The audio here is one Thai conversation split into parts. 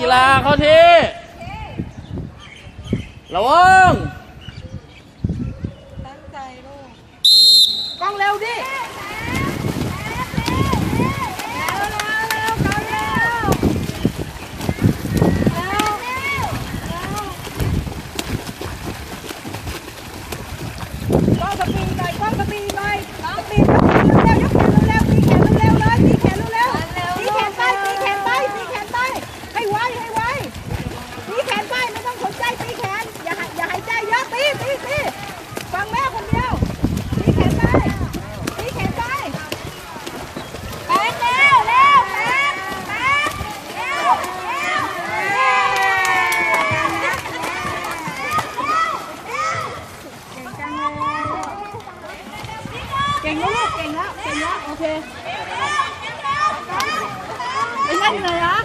กีฬาเข้าที่ระวังตั้งใจลูกกล้องเร็วดิแล้วแล้วแล้วเขาแล้วแล้วแล้วกล้องสปีดหน่อยกล้องสปีดหน่อยสปีดเร็วยกแขนเร็วๆตีแขนเร็วๆเลยตีแขนเร็วๆตีแขนไปตีแขนไปตีแขนไปให้ไวให้ไวตีแขนไปไม่ต้องสนใจตีแขนอย่าหายอย่าหายใจเยอะตีตีตีฟังแม่คนเดียวตีแขนไปตีแขนไป แป๊กเร็วเร็วแป๊กแป๊กเร็วเร็วเร็ว เก่งแล้วลูกเก่งแล้วเก่งแล้วโอเคไปเล่นเลยนะ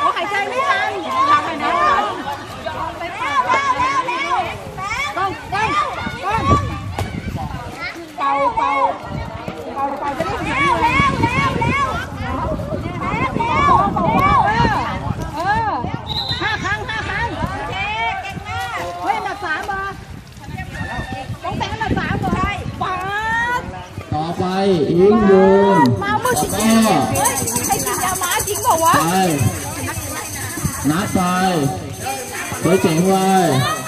โอ้หายใจไม่ทันทำไปนะต้องต้องต้องเป่าเป่าเป่าเป่าจะได้หายเลยเออห้าครั้งห้าครั้งเฮ้ยอันดับสามเหรอต้องแต่งอันดับสามเหรอป๊าด ต่ อไปอิงยืนมาเมื่อแล้วกี้ก็เฮ้ยใครกินยาม้าจริงเปล่าวะไปนัดไปสวยเจ๋งไว้เ